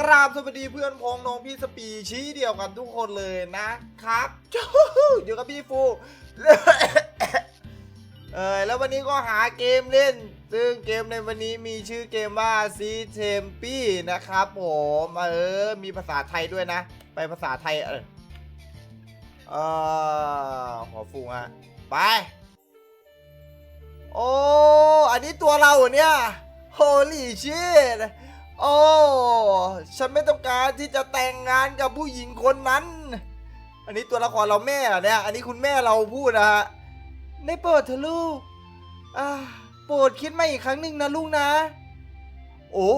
กราบสวัสดีเพื่อนพ้องน้องพี่สปีชี้เดียวกันทุกคนเลยนะครับจู๊อยู่กับพี่ฟูเออแล้ววันนี้ก็หาเกมเล่น ซึ่งเกมในวันนี้มีชื่อเกมว่าซีเทมปี้นะครับผมเออมีภาษาไทยด้วยนะ ไปภาษาไทยเออเออหัวฟูฮะไป โอ้ อันนี้ตัวเราเนี่ย Holy shit โอ้ ฉันไม่ต้องการที่จะแต่งงานกับผู้หญิงคนนั้น อันนี้ตัวละครเราแม่เหรอเนี่ย อันนี้คุณแม่เราพูดนะฮะได้โปรดเถอะลูก อ่า โปรดคิดมาอีกครั้งหนึ่งนะลูกนะ โอ้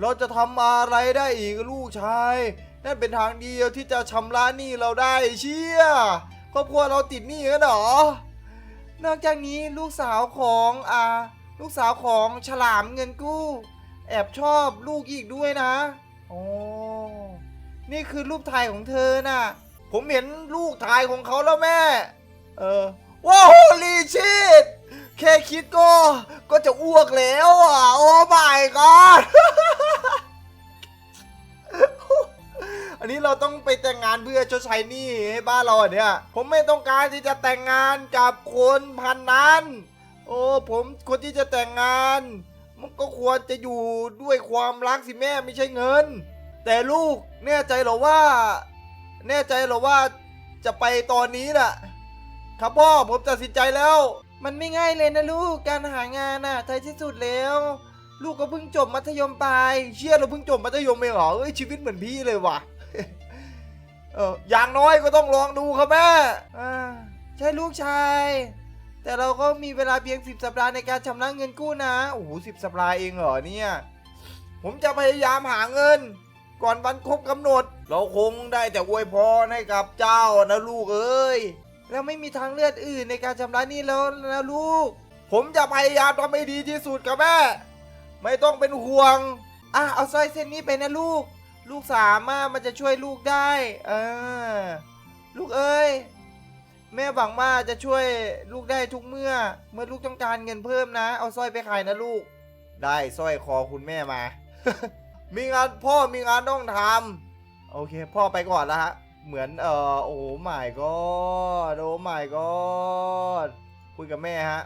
เราจะทำอะไรได้อีกลูกชาย นั่นเป็นทางเดียวที่จะชำระหนี้เราได้เชี่ย ครอบครัวเราติดหนี้กันหรอนอกจากนี้ลูกสาวของอ่า ลูกสาวของฉลามเงินกู้ แอบชอบลูกอีกด้วยนะโอ้นี่คือรูปถ่ายของเธอน่ะ ผมเห็นลูกถ่ายของเขาแล้วแม่ เออว้าวลีชิตแค่คิดก็ก็จะอ้วกแล้วอะ โอ้ my god อันนี้เราต้องไปแต่งงานเพื่อชดใช้หนี้ให้บ้านเราอะเนี่ย ผมไม่ต้องการที่จะแต่งงานกับคนพันนั้น โอ้ ผมคนที่จะแต่งงาน มันก็ควรจะอยู่ด้วยความรักสิแม่ไม่ใช่เงิน แต่ลูกแน่ใจเหรอว่า แน่ใจเหรอว่าจะไปตอนนี้น่ะ ครับพ่อผมตัดสินใจแล้ว มันไม่ง่ายเลยนะลูกการหางานน่ะท้ายที่สุดแล้ว ลูกก็เพิ่งจบมัธยมปลายเชื่อเราเพิ่งจบมัธยมเองเหรอเอ้ยชีวิตเหมือนพี่เลยว่ะเอออย่างน้อยก็ต้องลองดูครับแม่อ่าใช่ลูกชาย แต่เราก็มีเวลาเพียง 10 สัปดาห์ในการชำระเงินกู้นะ โอ้โหสิสัปดาห์เองเหรอเนี่ย ผมจะพยายามหาเงิน ก่อนวันครบกำหนด เราคงได้แต่อวยพรให้กับเจ้านะลูกเอ้ย แล้วไม่มีทางเลือกอื่นในการชำระหนี้แล้วนะลูก ผมจะพยายามทำให้ดีที่สุดครับแม่ ไม่ต้องเป็นห่วง อะเอาสร้อยเส้นนี้ไปนะลูก ลูกสามารถมันจะช่วยลูกได้ เออ ลูกเอ้ย แม่หวังว่าจะช่วยลูกได้ทุกเมื่อ เมื่อลูกต้องการเงินเพิ่มนะ เอาสร้อยไปขายนะลูก ได้สร้อยคอคุณแม่มา มีงานพ่อมีงานต้องทำโอเค พ่อไปก่อนแล้วฮะ เหมือนเออโอ้ไม่ก็โอ้ไม่ก็คุยกับแม่ฮะ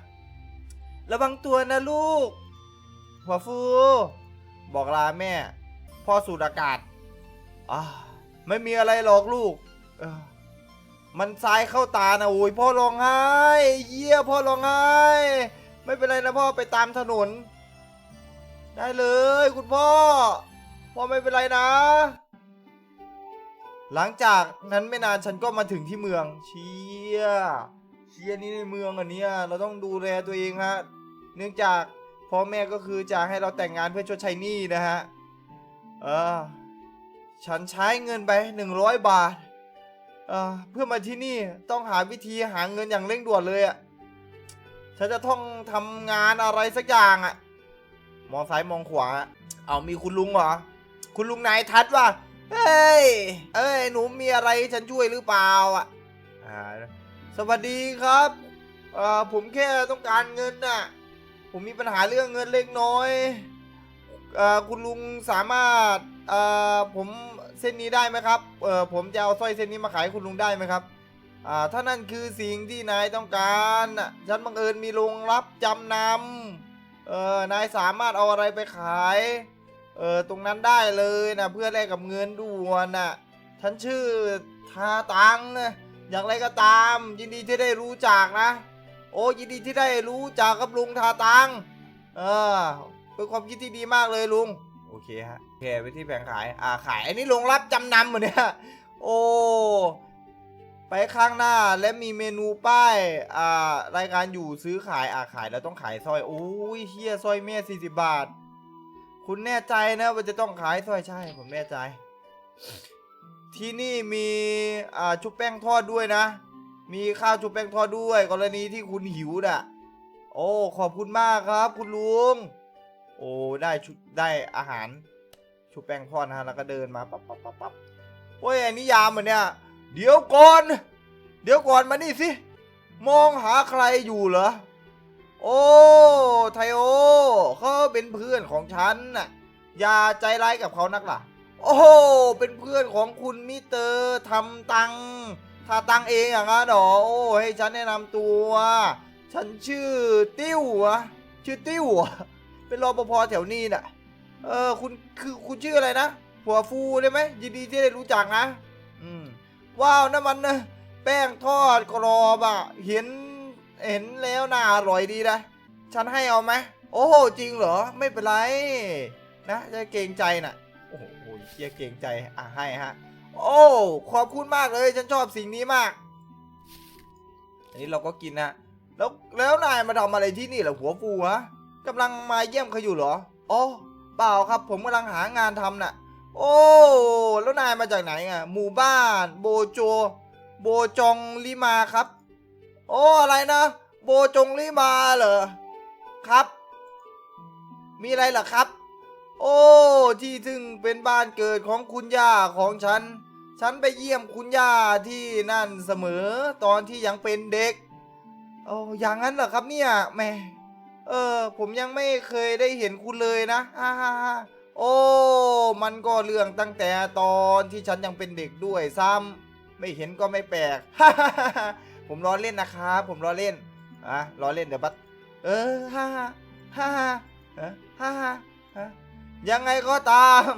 ระวังตัวนะลูก หัวฟู บอกลาแม่ พ่อสูดอากาศอ่าไม่มีอะไรหรอกลูก เออ มันทรายเข้าตานะโอ้ยพ่อร้องไห้เยี่ยพ่อร้องไห้ไม่เป็นไรนะพ่อไปตามถนน ได้เลย คุณพ่อ พ่อไม่เป็นไรนะ หลังจากนั้นไม่นานฉันก็มาถึงที่เมือง เชียเชียนี่ในเมืองอันนี้เราต้องดูแลตัวเองฮะเนื่องจากพ่อแม่ก็คือจะให้เราแต่งงานเพื่อชดใช้หนี้นะฮะเออฉันใช้เงินไปหนึ่งร้อยบาท เอ่อเพื่อมาที่นี่ต้องหาวิธีหาเงินอย่างเร่งด่วนเลยอะ่ะฉันจะต้องทำงานอะไรสักอย่างอะ่ะมองซ้ายมองขวา เอามีคุณลุงเหรอ คุณลุงนายทัดว่ะเฮ้ย เอ้ย หนูมีอะไรให้ฉันช่วยหรือเปล่าอะสวัสดีครับเอ่อผมแค่ต้องการเงินน่ะ ผมมีปัญหาเรื่องเงินเล็กน้อยเอ่อคุณลุงสามารถเอ่อผม เส้นนี้ได้ไหมครับ เอ่อผมจะเอาสร้อยเส้นนี้มาขายคุณลุงได้ไหมครับ อ่า ถ้านั่นคือสิ่งที่นายต้องการน่ะฉันบังเอิญมีโรงรับจำนำเอ่อนายสามารถเอาอะไรไปขาย เออตรงนั้นได้เลยนะเพื่อแลกกับเงินด่วนน่ะ ฉันชื่อทาตังนะอย่างไรก็ตาม ยินดีที่ได้รู้จักนะ โอ้ยินดีที่ได้รู้จักกับลุงทาตัง เออเป็นความคิดที่ดีมากเลยลุง โอเคฮะโอเคไปที่แผงขาย อ่าขาย อันนี้ลงรับจำนำเหมือนเนี่ย โอ้ ไปข้างหน้าและมีเมนูป้าย อ่า รายการอยู่ซื้อขาย อ่าขายแล้วต้องขายสร้อย โอ้ยเฮียสร้อยแม่สี่สิบบาท คุณแน่ใจนะว่าจะต้องขายสร้อยใช่ ผมแน่ใจ ที่นี่มี อ่า ชุบแป้งทอดด้วยนะ มีข้าวชุบแป้งทอดด้วย กรณีที่คุณหิวน่ะ โอ้ ขอบคุณมากครับ คุณลุง อ้ได้ชุดได้อาหารชุบแป้งทอดนะฮะแล้วก็เดินมาปั๊บปั๊บปั๊บปั๊บโอ้ยอันนี้ยามเหมือนเนี่ย เดี๋ยวก่อน เดี๋ยวก่อนมานี่สิ มองหาใครอยู่เหรอ โอ้ไทโอเขาเป็นเพื่อนของฉันน่ะ อย่าใจร้ายกับเขานักล่ะ โอ้โหเป็นเพื่อนของคุณมิเตอร์ทำตังทาตังเองอย่างนั้นหรอ โอ้ให้ฉันแนะนำตัว ฉันชื่อติ้วอะชื่อติ้วอะ เป็นรปภแถวนี้น่ะ เออคุณคือคุณชื่ออะไรนะ หัวฟูได้ไหมยินดีที่ได้รู้จักนะ อืมว้าวนั่นมันนะแป้งทอดกรอบอะเห็นเห็นแล้วน่าอร่อยดีนะฉันให้เอาไหมโอ้โหจริงเหรอไม่เป็นไร นะจะเกรงใจน่ะ โอ้โหเกียเกรงใจอะให้ฮะ โอ้ขอบคุณมากเลยฉันชอบสิ่งนี้มาก อันนี้เราก็กินนะแล้วแล้วนายมาทำอะไรที่นี่เหรอหัวฟูฮะ กำลังมาเยี่ยมเขาอยู่เหรอ อ๋อ เปล่าครับ ผมกำลังหางานทำน่ะ โอ้ แล้วนายมาจากไหนอะ หมู่บ้าน โบโจ โบจองลิมาครับ โอ้ อะไรนะ โบจงลิมาเหรอ ครับ มีอะไรเหรอครับ โอ้ ที่ซึ่งเป็นบ้านเกิดของคุณย่าของฉัน ฉันไปเยี่ยมคุณย่าที่นั่นเสมอตอนที่ยังเป็นเด็ก โอ้อย่างนั้นเหรอครับเนี่ยแม่ เออ ผมยังไม่เคยได้เห็นคุณเลยนะฮ่าฮ่าฮ่าโอ้ มันก็เรื่องตั้งแต่ตอนที่ฉันยังเป็นเด็กด้วยซ้ำไม่เห็นก็ไม่แปลกฮ่าฮ่าฮ่าผมล้อเล่นนะครับ ผมล้อเล่นอะล้อเล่นเดี๋ยวบัดเออฮ่าฮ่าฮ่าฮ่าฮ่ายังไงก็ตาม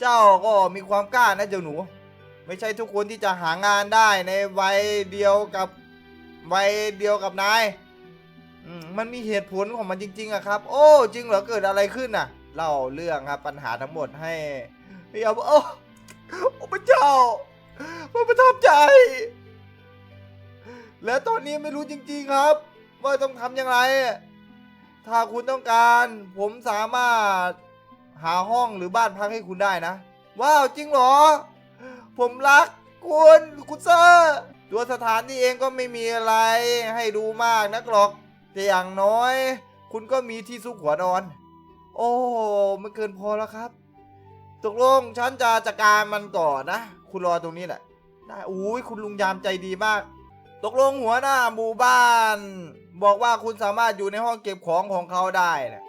เจ้าก็มีความกล้านะเจ้าหนู ไม่ใช่ทุกคนที่จะหางานได้ในวัยเดียวกับวัยเดียวกับนาย มันมีเหตุผลของมันจริง ๆอะครับ โอ้จริงเหรอเกิดอะไรขึ้นน่ะเล่าเรื่องครับปัญหาทั้งหมดให้พี่เอาโอ้โอ้พระเจ้ามันประทับใจ และตอนนี้ไม่รู้จริง ๆครับ ว่าต้องทำอย่างไร ถ้าคุณต้องการ ผมสามารถหาห้องหรือบ้านพักให้คุณได้นะ ว้าวจริงเหรอ ผมรักคุณคุณเซอร์ตัวสถานที่เองก็ไม่มีอะไรให้ดูมากนักหรอก แต่อย่างน้อย คุณก็มีที่ซุกหัวนอน โอ้มันเกินพอแล้วครับตกลงฉันจะจัดการมันก่อนนะ คุณรอตรงนี้แหละได้อุ้ยคุณลุงยามใจดีมาก ตกลงหัวหน้าหมู่บ้าน บอกว่าคุณสามารถอยู่ในห้องเก็บของของเขาได้นะ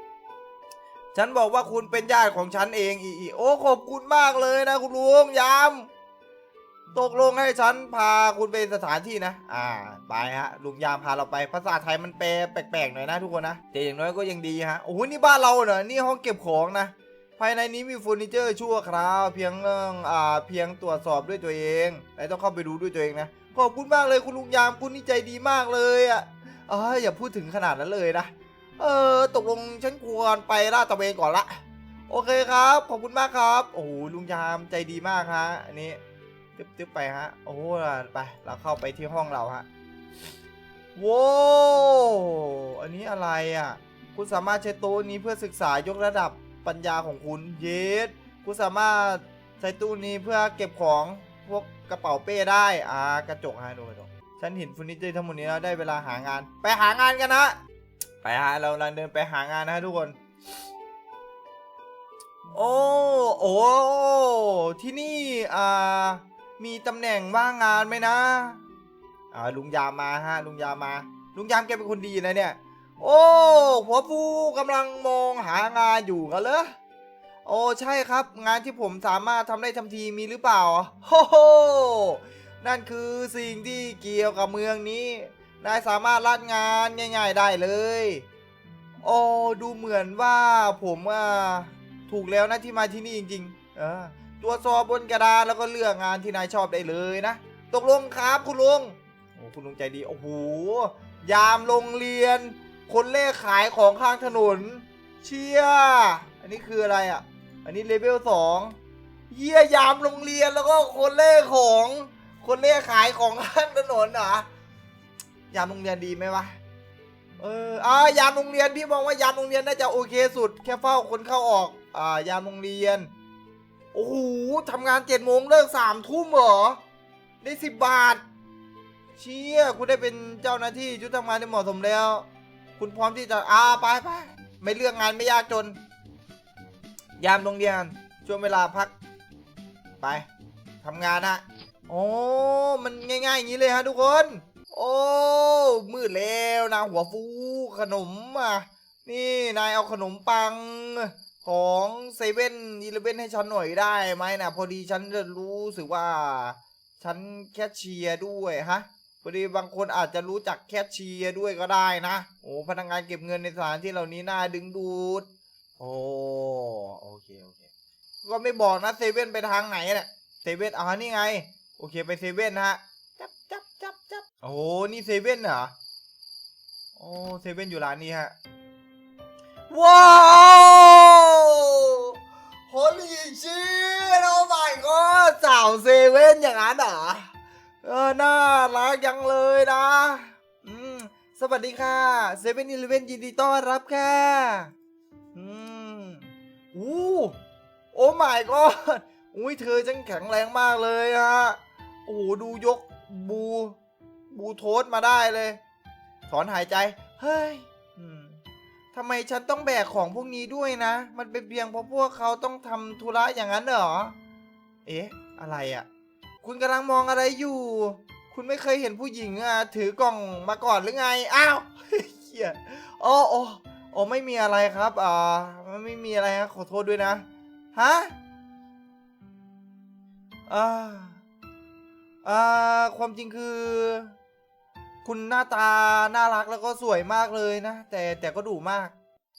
ฉันบอกว่าคุณเป็นญาติของฉันเองอีอีโอ้ขอบคุณมากเลยนะคุณลุงยาม ตกลงให้ฉันพาคุณไปสถานที่นะ อ่า ไปฮะ ลุงยามพาเราไป ภาษาไทยมันแปลแปลกๆหน่อยนะทุกคนนะ แต่อย่างน้อยก็ยังดีฮะ โอ้โห นี่บ้านเราเหรอ นี่ห้องเก็บของนะ ภายในนี้มีเฟอร์นิเจอร์ชั่วคราว เพียงเรื่องอ่า เพียงตรวจสอบด้วยตัวเองและต้องเข้าไปดูด้วยตัวเองนะ ขอบคุณมากเลยคุณลุงยามคุณนี่ใจดีมากเลยอะเอออย่าพูดถึงขนาดนั้นเลยนะ เออ ตกลงฉันควรไปลาดตระเวนก่อนละ โอเคครับ ขอบคุณมากครับ โอ้โห ลุงยามใจดีมากฮะ อันนี้ ตึ๊บตึ๊บไปฮะ โอ้โหไป เราเข้าไปที่ห้องเราฮะโว้วอันนี้อะไรอะ คุณสามารถใช้โต๊ะนี้เพื่อศึกษายกระดับปัญญาของคุณ เยสคุณสามารถใช้ตู้นี้เพื่อเก็บของพวกกระเป๋าเป้ได้ อ่ากระจกฮะดูกระจกฉันเห็นฟอร์นิเจอร์ทั้งหมดนี้แล้วได้เวลาหางาน ไปหางานกันนะ ไปฮะ เรากำลังเดินไปหางานนะฮะทุกคน โอ้ โอ้ ที่นี่ อ่า มีตำแหน่งว่างงานไหมนะอ่าลุงยามมาฮะลุงยามมา ลุงยามแกเป็นคนดีนะเนี่ย โอ้หัวฟูกำลังมองหางานอยู่กันเหรอโอ้ใช่ครับ งานที่ผมสามารถทำได้ทันทีมีหรือเปล่าโอ้โหนั่นคือสิ่งที่เกี่ยวกับเมืองนี้นายสามารถรัดงานง่าย ๆได้เลย โอ้ดูเหมือนว่าผมอ่าถูกแล้วนะที่มาที่นี่จริง ๆ เออ ตรวจสอบบนกระดานแล้วก็เลือกงานที่นายชอบได้เลยนะ ตกลงครับคุณลุงโอ้คุณลุงใจดีโอ้โหยามโรงเรียน คนเล่ขายของข้างถนน เชี่ยอันนี้คืออะไรอะ อันนี้เลเวลสองเยี่ยยามโรงเรียนแล้วก็คนเล่ของ คนเล่ขายของข้างถนนเหรอยามโรงเรียนดีไหมวะเอออ่ายามโรงเรียนพี่มองว่ายามโรงเรียนน่าจะโอเคสุด แค่เฝ้าคนเข้าออก อ่ายามโรงเรียน โอ้โหทำงานเจ็ดโมงเลิกสามทุ่มเหรอ ได้สิบบาท เชี่ยคุณได้เป็นเจ้าหน้าที่ชุดทำงานที่เหมาะสมแล้ว คุณพร้อมที่จะอ่าไปไปไม่เลือกงานไม่ยากจน ยามโรงเรียนช่วงเวลาพัก ไปทำงานฮะโอ้มันง่ายๆอย่างนี้เลยฮะทุกคน โอ้มืดแล้วนะหัวฟูขนมอะนี่นายเอาขนมปัง ของเซเว่นอีเลเว่นให้ฉันหน่อยได้ไหมนะพอดีฉันจะรู้สึกว่า ฉันแคชเชียร์ด้วยฮะพอดีบางคนอาจจะรู้จักแคชเชียร์ด้วยก็ได้นะโอ้พนักงานเก็บเงินในสถานที่เหล่านี้น่าดึงดูด โอ้โอเคโอเคก็ไม่บอกนะเซเว่นไปทางไหนเนี่ยเซเว่นอ่านี่ไง โอเคไปเซเว่นฮะจับจับจับจับโอ้โหนี่เซเว่นเหรอโอ้เซเว่นอยู่ร้านนี้ฮะว้าว ลี่ชิโอ้ my god สาวเซเว่นอย่างนั้นเหรอเออน่ารักยังเลยนะ อืม สวัสดีค่ะเซเว่นอีเลเว่นยินดีต้อนรับค่ะ อืมอู้โอ้ my god อุ้ยเธอจังแข็งแรงมากเลยฮะ โอ้โหดูยกบู บูโทสมาได้เลย ถอนหายใจ เฮ้ย อืม ทำไมฉันต้องแบกของพวกนี้ด้วยนะ มันเป็นเพียงเพราะพวกเขาต้องทำธุระอย่างนั้นเหรอ เอ๊ะ อะไรอะ่ะ คุณกำลังมองอะไรอยู่ คุณไม่เคยเห็นผู้หญิงอะถือกล่องมาก่อนหรือไง อ้าวเฮียโอ้โอ้โอ้ไม่มีอะไรครับ อ่ามันไม่มีอะไรฮะขอโทษด้วยนะ ฮะ อ่า อ่า ความจริงคือ คุณหน้าตาน่ารักแล้วก็สวยมากเลยนะ แต่แต่ก็ดุมาก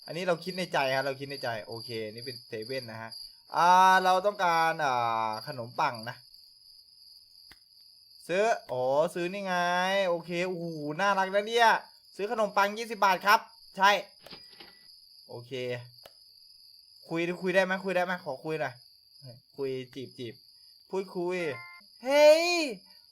อันนี้เราคิดในใจฮะเราคิดในใจโอเค นี่เป็นเซเว่นนะฮะอ่าเราต้องการอ่าขนมปังนะ ซื้ออ๋อซื้อนี่ไง โอเคโอ้โหน่ารักนะเนี่ย ซื้อขนมปัง20บาทครับ ใช่ โอเค คุยคุยได้ไหมคุยได้ไหมขอคุยหน่อยคุยจีบจีบพูดคุย เฮ้ย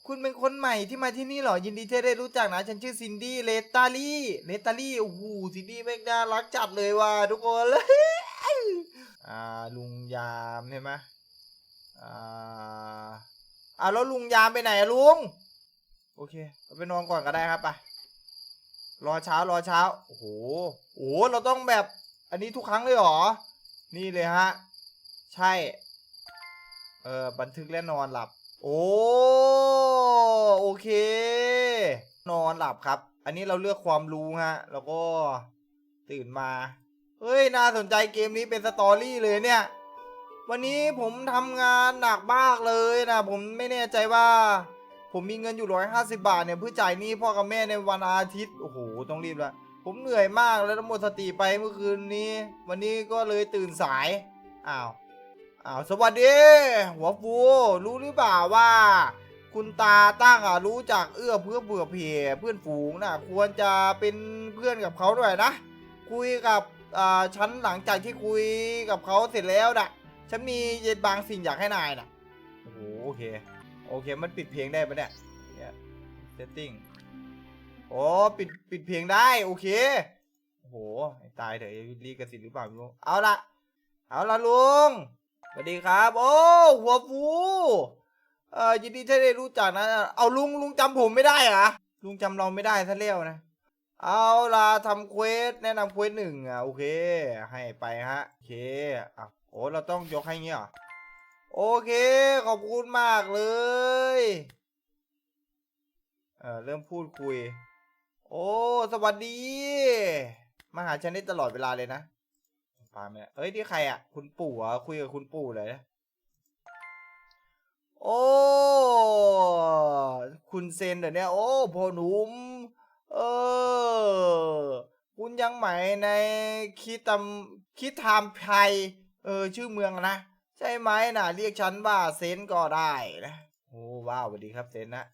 คุณเป็นคนใหม่ที่มาที่นี่เหรอ ยินดีที่ได้รู้จักนะ ฉันชื่อซินดี้เลตาลี่เลตาลี่โอ้โหซินดี้แม่งน่ารักจัดเลยว่ะทุกคนเลยอ่าลุงยามใช่ไหมอ่าอ่าแล้วลุงยามไปไหนอะลุง โอเคไปนอนก่อนก็ได้ครับไปรอเช้ารอเช้า โอ้โหโอ้โหเราต้องแบบอันนี้ทุกครั้งเลยเหรอ นี่เลยฮะ ใช่ เออบันทึกและนอนหลับ โอ้โอเค นอนหลับครับ อันนี้เราเลือกความรู้ฮะ แล้วก็ตื่นมา เฮ้ย น่าสนใจเกมนี้เป็นสตอรี่เลยเนี่ย วันนี้ผมทำงานหนักมากเลยนะ ผมไม่แน่ใจว่า ผมมีเงินอยู่ร้อยห้าสิบาทเนี่ยเพื่อจ่ายหนี้พ่อกับแม่ในวันอาทิตย์ โอ้โห ต้องรีบละผมเหนื่อยมากแล้วหมดสติไปเมื่อคืนนี้ วันนี้ก็เลยตื่นสาย อ้าว อ้าวสวัสดีหัวฟูรู้หรือเปล่าว่า คุณตาตั้งอะรู้จักเอื้อเพื่อเบื่อเพียเพื่อนฝูงนะควรจะเป็นเพื่อนกับเขาด้วยนะ คุยกับอ่าฉันหลังจากที่คุยกับเขาเสร็จแล้วนะฉันมีบางสิ่งอยากให้นายนะโอ้โหโอเคโอเคมันปิดเพลงได้ปะเนี่ยเนี่ยเซตติ้งโอ้ปิดปิดเพลงได้โอเคโอ้โหตายเถอะรีกระสิทธิ์หรือเปล่าไม่รู้เอาละเอาละลุง สวัสดีครับ โอ้หัวฟูเออยินดีที่ได้รู้จักนะ เอาลุงลุงจำผมไม่ได้เหรอลุงจำเราไม่ได้ซะแล้วนะ เอาล่ะทำเควสแนะนำเควสหนึ่งอะโอเค ให้ไปฮะโอเคอะโอ้เราต้องยกให้เงี้ยโอเค ขอบคุณมากเลยเออเริ่มพูดคุย โอ้ สวัสดี มาหาฉันได้ตลอดเวลาเลยนะ ปาไม่ได้เอ้ยนี่ใครอะ คุณปู่เหรอะคุยกับคุณปู่เลยนะโอ้ คุณเซนเดี๋ยวนี้โอ้พ่อหนุ่มเออ คุณยังใหม่ในคิดตำคิดทำไทยเออ ชื่อเมืองนะ ใช่ไหมนะเรียกฉันว่าเซนก็ได้นะโอ้ว้าวสวัสดีครับเซนนะ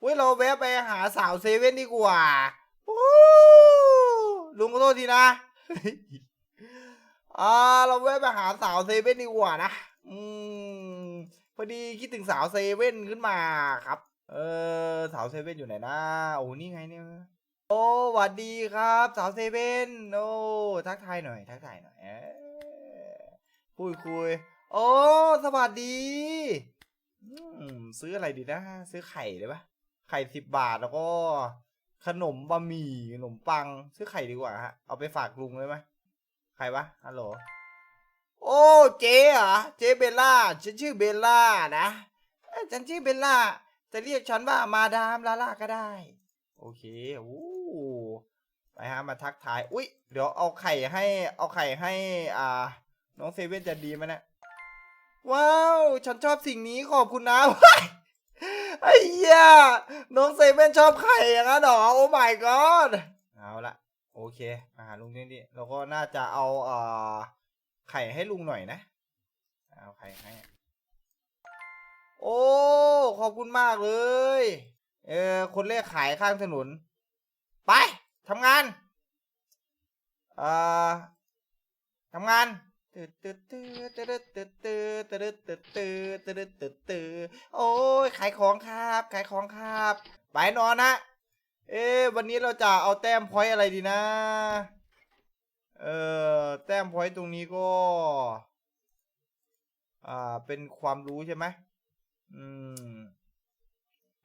เว้ยเราแวะไปหาสาวเซเว่นดีกว่าโอ้ลุงขอโทษทีนะ อ่าเราแวะไปหาสาวเซเว่นดีกว่านะ อืม พอดีคิดถึงสาวเซเว่นขึ้นมาครับ เออสาวเซเว่นอยู่ไหนนะ โอ้นี่ไงเนี่ย โอ้หวัดดีครับ สาวเซเว่นโอ้ทักทายหน่อย ทักทายหน่อยเออพูดคุย โอ้สวัสดีอืมซื้ออะไรดีนะ ซื้อไข่ได้ปะไข่สิบบาทแล้วก็ ขนมบะหมี่ขนมปัง ซื้อไข่ดีกว่าฮะ เอาไปฝากลุงเลยไหม ใครวะฮัลโหลโอ้เจ๊เหรอเจ๊เบลล่าฉันชื่อเบลล่านะฉันชื่อเบลล่าจะเรียกฉันว่ามาดามลาล่าก็ได้ โอเคโอ้ไปฮะมาทักทายอุ๊ยเดี๋ยวเอาไข่ให้เอาไข่ให้อ่าน้องเซเว่นจะดีไหมเนะว้าวฉันชอบสิ่งนี้ขอบคุณนะไอ้เหี้ยน้องเซเว่นชอบไข่อย่างนั้นเหรอโอ้ my god เอาละ โอเคมาหาลุงนี่ดิเราก็น่าจะเอาเอ่อไข่ให้ลุงหน่อยนะ เอาไข่ให้ โอ้ ขอบคุณมากเลย เออ คนเลขขายข้างถนน ไปทำงานเอ่อทำงานตึ๊ดตึ๊ดตึ๊ดตึ๊ดตึ๊ดตึ๊ดตึ๊ดตึ๊ดตึ๊ดตึ๊ดตึ๊ดตึ๊ดโอ้ยขายของครับ ขายของครับ ไปนอนนะ เอ๊ะวันนี้เราจะเอาแต้มพอยต์อะไรดีนะ เออแต้มพอยต์ตรงนี้ก็ อ่า เป็นความรู้ใช่ไหมอืม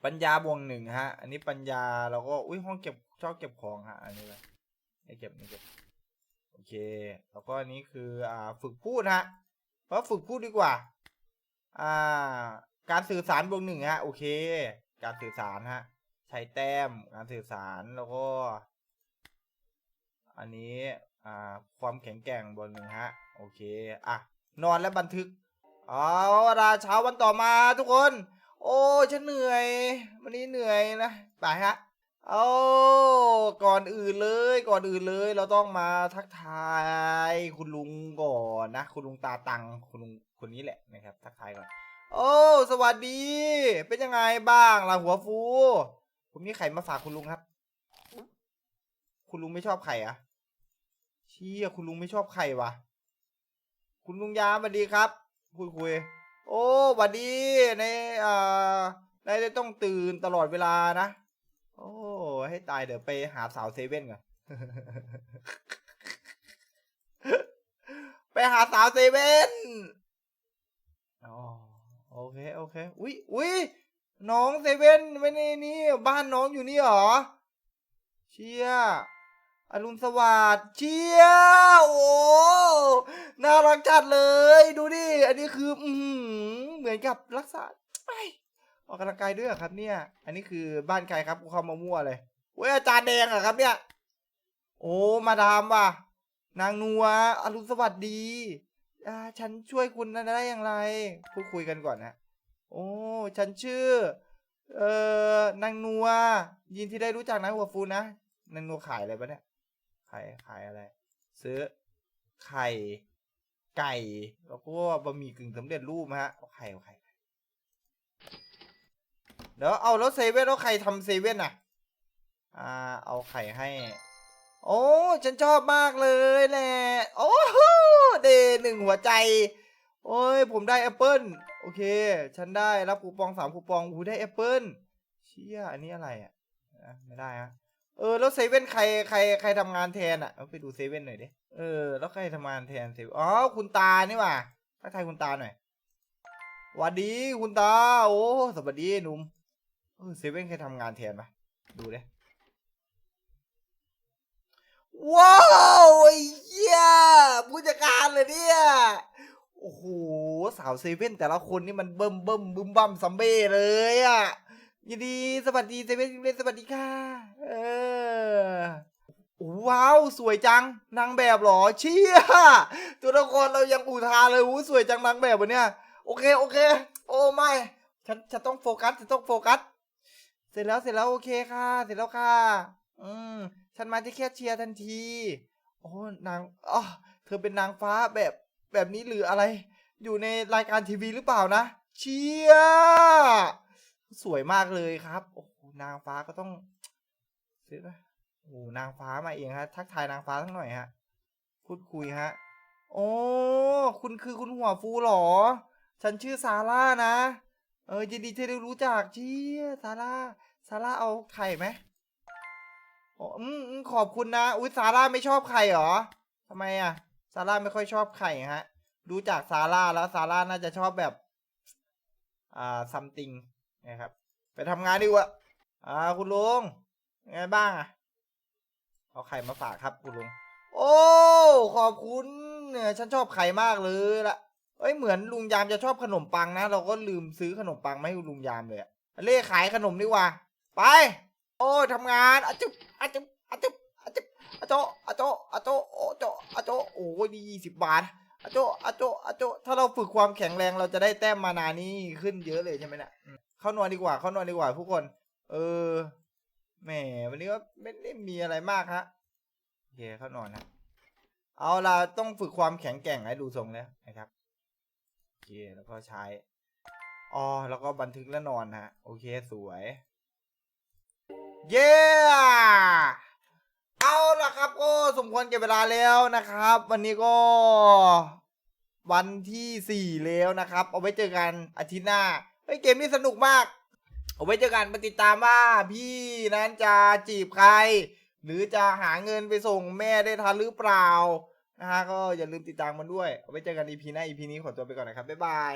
ปัญญาบวกหนึ่งฮะ อันนี้ปัญญาเราก็ อุ้ยห้องเก็บชอบเก็บของฮะ อันนี้เลยไม่เก็บไม่เก็บ โอเค แล้วก็อันนี้คือ อ่า ฝึกพูดฮะ เพราะฝึกพูดดีกว่า อ่า การสื่อสารบวกหนึ่งฮะ โอเค การสื่อสารฮะ ช้แต้มการสื่อสารแล้วก็ อันนี้อ่าความแข็งแกร่งบนหนึ่งฮะ โอเค อะ นอนและบันทึกเอาราเช้าวันต่อมาทุกคน โอ้ฉันเหนื่อย วันนี้เหนื่อยนะไปฮะเอาก่อนอื่นเลยก่อนอื่นเลย เราต้องมาทักทาย คุณลุงก่อนนะ คุณลุงตาตังคุณลุงคนนี้แหละนะครับ ทักทายก่อน โอ้ สวัสดี เป็นยังไงบ้างล่ะหัวฟู ผมมีไข่มาฝากคุณลุงครับ คุณลุงไม่ชอบไข่อะเชี่ยคุณลุงไม่ชอบไข่วะคุณลุงยามสวัสดีครับคุยคุยโอ้หวัดดีในอ่านายต้องตื่นตลอดเวลานะ โอ้ให้ตายเดี๋ยวไปหาสาวเซเว่นก่อนไปหาสาวเซเว่นอ๋อโอเค โอเค อุ๊ยอุ๊ย น้องเซเว่นไม่ในนี่บ้านน้องอยู่นี่หรอ เชี่ยอรุณสวัสดิ์เชี่ยโอ้น่ารักจัดเลย ดูดิ อันนี้คืออืเหมือนกับรักษาไปออกกำลังกายด้วยครับเนี่ย อันนี้คือบ้านใครครับกูเข้ามามั่วเลยเว้ยอาจารย์แดงเหรอครับเนี่ย โอ้มาดามว่ะ นางนัวอรุณสวัสดีอ่าฉันช่วยคุณได้อย่างไร พูดคุยกันก่อนนะ โอ้ฉันชื่อ เอ่อนางนัว ยินที่ได้รู้จักนะหัวฟูนะนางนัวขายอะไรปะเนี่ยขายขายอะไร ซื้อ ไข่ ไก่ แล้วก็บะหมี่กึ่งสำเร็จรูปฮะเอาไข่เอาไข่เดี๋ยวเอาแล้วเซเว่นแล้วใครทำเซเว่นอะ อ่า เอาไข่ให้ โอ้ฉันชอบมากเลยแหละ โอ้โหเดหนึ่งหัวใจ โอ้ย ผมได้แอปเปิล โอเค ฉันได้รับคูปองสามคูปองอูได้แอปเปิลเชี่ยอันนี้อะไรอะไม่ได้ฮะเออ แล้วเซเว่นใครใครใครทำงานแทนอะเอาไปดูเซเว่นหน่อยดิ เออ แล้วใครทำงานแทนเซเว่นอ๋อ คุณตานี่ว่าทักทายคุณตาหน่อยหวัสดีคุณตา โอ้ สวัสดีหนุ่ม เออ เซเว่นใครทำงานแทนปะดูดิว้าวไอ้เหี้ยผู้จัดการเลยเนี่ย โอ้โหสาวเซเว่นแต่ละคนนี่มันเบิ่มเบิ่มบึมบัมซัมเบ้เลยอะยินดีสวัสดีเซเว่นเซเว่นสวัสดีค่ะเออว้าวสวยจังนางแบบเหรอเชี่ยตัวละครเรายังอุทานเลยอู้สวยจังนางแบบวันเนี้ยโอเคโอเค โอ้ไม่ฉันจะต้องโฟกัสจะต้องโฟกัส เสร็จแล้วเสร็จแล้วโอเคค่ะ เสร็จแล้วค่ะ อืมฉันมาที่แค่เชียร์ทันที โอ้นางอ๋อเธอเป็นนางฟ้าแบบ แบบนี้หรืออะไร อยู่ในรายการทีวีหรือเปล่านะ เชียสวยมากเลยครับโอ้นางฟ้าก็ต้องซื้อนะโอ้นางฟ้ามาเองฮะทักทายนางฟ้าทั้งหน่อยฮะพูดคุยฮะโอ้คุณคือคุณหัวฟูหรอ ฉันชื่อซาร่านะ เออยินดีที่ได้รู้จักเชียซาร่าซาร่าเอาไข่ไหมอ๋ออืมอืมขอบคุณนะ อุ้ยซาร่าไม่ชอบไข่เหรอทำไมอะ ซาร่าไม่ค่อยชอบไข่ฮะ ดูจากซาร่าแล้วซาร่าน่าจะชอบแบบ อ่าซัมติงนะครับ ไปทำงานดีกว่า อ่า คุณลุงไงบ้างอะเอาไข่มาฝากครับคุณลุง โอ้ ขอบคุณเนี่ยฉันชอบไข่มากเลยละเอ้ย เหมือนลุงยามจะชอบขนมปังนะ เราก็ลืมซื้อขนมปังมาให้ลุงยามเลยอะเล่ขายขนมดีกว่า ไป โอ้ทำงานอะจุบอะจุบอะจุบ อะโจอะโจอะโจโอโจอะโจโอ้ยดียี่สิบบาทอาโจอาโจอาโจถ้าเราฝึกความแข็งแรงเราจะได้แต้มมานานี่ขึ้นเยอะเลยใช่ไหมเนี่ยเข้านอนดีกว่าเข้านอนดีกว่าทุกคน เออแหมวันนี้ก็ไม่ได้มีอะไรมากฮะโอเคเข้านอนนะเอาล่ะต้องฝึกความแข็งแกร่งให้ดูทรงแล้วนะครับโอเคแล้วก็ใช้อ๋อแล้วก็บันทึกแล้วนอนฮะโอเคสวย เย้ เอาละครับก็สมควรเก็บเวลาแล้วนะครับ วันนี้ก็วันที่สี่แล้วนะครับ เอาไว้เจอกันอาทิตย์หน้าเฮ้ยเกมนี้สนุกมาก เอาไว้เจอกันมาติดตามว่าพี่นั้นจะจีบใคร หรือจะหาเงินไปส่งแม่ได้ทันหรือเปล่านะฮะก็อย่าลืมติดตามมันด้วย เอาไว้เจอกัน EP หน้า EP นี้ขอตัวไปก่อนนะครับบ๊ายบาย